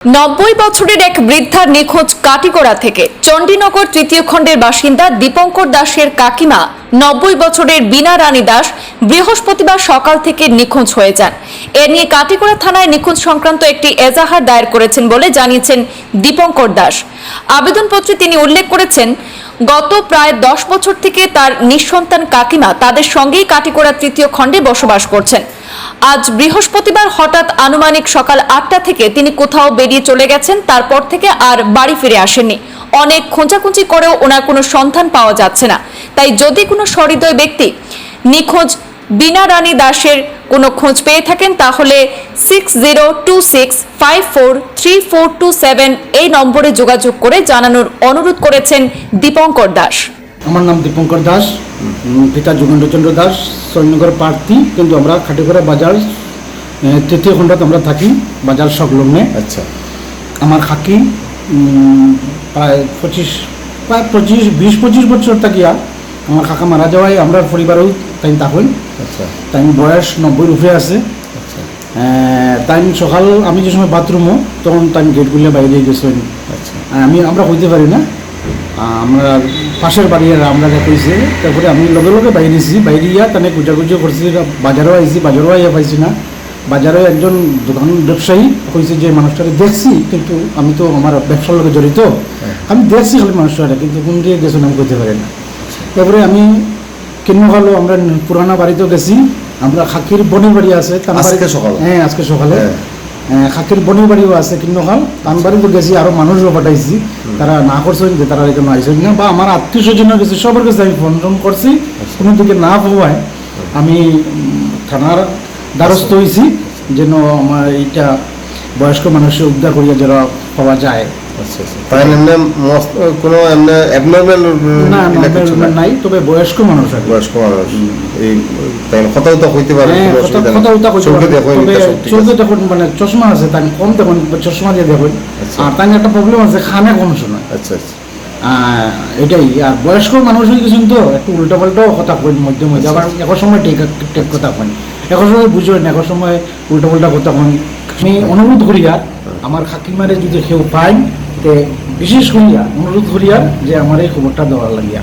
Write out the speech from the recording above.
নব্বই বছরের এক বৃদ্ধার নিখোঁজ কাটিগড়া থেকে চণ্ডীনগর তৃতীয় খণ্ডের বাসিন্দা দীপঙ্কর দাসের কাকিমা নব্বই বছরের বীণা রানী দাস বৃহস্পতিবার সকাল থেকে নিখোঁজ হয়ে যান। এ নিয়ে কাটিগড়া থানায় নিখোঁজ সংক্রান্ত একটি এজাহার দায়ের করেছেন বলে জানিয়েছেন দীপঙ্কর দাস। আবেদনপত্রে তিনি উল্লেখ করেছেন, গত প্রায় দশ বছর থেকে তার নিঃসন্তান কাকিমা তাদের সঙ্গেই কাটিগড়া তৃতীয় খণ্ডে বসবাস করছেন। আজ বৃহস্পতিবার হঠাৎ আনুমানিক সকাল আটটা থেকে তিনি কোথাও বেরিয়ে চলে গেছেন, তারপর থেকে আর বাড়ি ফিরে আসেননি। অনেক খোঁজাখুঁজি করেও ওনার কোনো সন্ধান পাওয়া যাচ্ছে না। তাই যদি কোনো সহৃদয় ব্যক্তি নিখোঁজ বিনা রানী দাসের কোনো খোঁজ পেয়ে থাকেন তাহলে six zero two six five four three four two seven এই নম্বরে যোগাযোগ করে জানানোর অনুরোধ করেছেন দীপঙ্কর দাস। আমার নাম দীপঙ্কর দাস পিতা যোগেন্দ্রচন্দ্র দাস সৈন্যগর প্রার্থী কিন্তু আমরা খাটিগড়া বাজার তৃতীয় খণ্ডত আমরা থাকি বাজার সংলগ্নে। আচ্ছা। আমার খাকি প্রায় পঁচিশ প্রায় পঁচিশ বিশ পঁচিশ বছর থাকিয়া আমার কাকা মারা যাওয়ায় আমরা পরিবারেও তাই তখন আচ্ছা। তাই বয়স নব্বইয়ের উপরে আছে। আচ্ছা। তাই সকাল আমি যে সময় বাথরুমও তখন তাই গেট খুলে বাইরে গেছেন আচ্ছা। আমি আমরা হইতে পারি না। আমরা পাশের বাড়ি আর আমরা কইছে তারপরে আমি লগে লগে বাইরে এসেছি। বাইরে ইয়া তানে গুজাগুজি করছি বাজারও আইছি বাজারও আইয়া পাইছি না। বাজারে একজন দোকান ব্যবসায়ী হয়েছে যে মানুষটাকে দেখছি কিন্তু আমি তো আমার ব্যবসার লগে জড়িত। আমি দেখছি খালি মানুষটা কিন্তু কোন দিয়ে গেছেন আমি কইতে পারি না। তারপরে আমি কিন্ন ভালো আমরা পুরানা বাড়িতেও গেছি। আমরা খাকির বনির বাড়ি আছে তার আজকে সকালে? হ্যাঁ আজকে সকালে। হ্যাঁ। হ্যাঁ, খাকির বনির বাড়িও আছে কিন্তু খাল তান বাড়িতে গেছি আরও মানুষও পাঠাইছি। তারা না করছেন যে তারা এখানে আইসেন না বা আমার আত্মীয় স্বজনের কাছে সবার কাছে আমি ফোন টোন করছি কোনো দিকে না পাওয়ায় আমি থানার দ্বারস্থ হয়েছি যেন আমার এইটা বয়স্ক মানুষের উদ্ধার করিয়া যারা পাওয়া যায়। আচ্ছা আচ্ছা। নাই? তবে বয়স্ক মানুষ বয়স্ক মানুষ। এই তাই কথা তো হইতে পারে। হ্যাঁ, মানে চশমা আছে তাই কম দেখুন চশমা দিয়ে দেখুন আচ্ছা। আর তাই একটা প্রবলেম আছে খানে কম আচ্ছা আচ্ছা। এটাই আর বয়স্ক মানুষ হয়ে গেছেন তো একটু উল্টো পাল্টাও কথা মধ্যে মধ্যে আবার এক সময় ঠিক ঠিক কথা কইন। এক সময় বুঝবেন এখন সময় উল্টো পাল্টা কথা হয় আমি অনুরোধ করি আর আমার খাকিমারে যদি কেউ পাই তে বিশেষ করিয়া অনুরোধ করিয়া যে আমার এই খবরটা দেওয়ার লাগিয়া।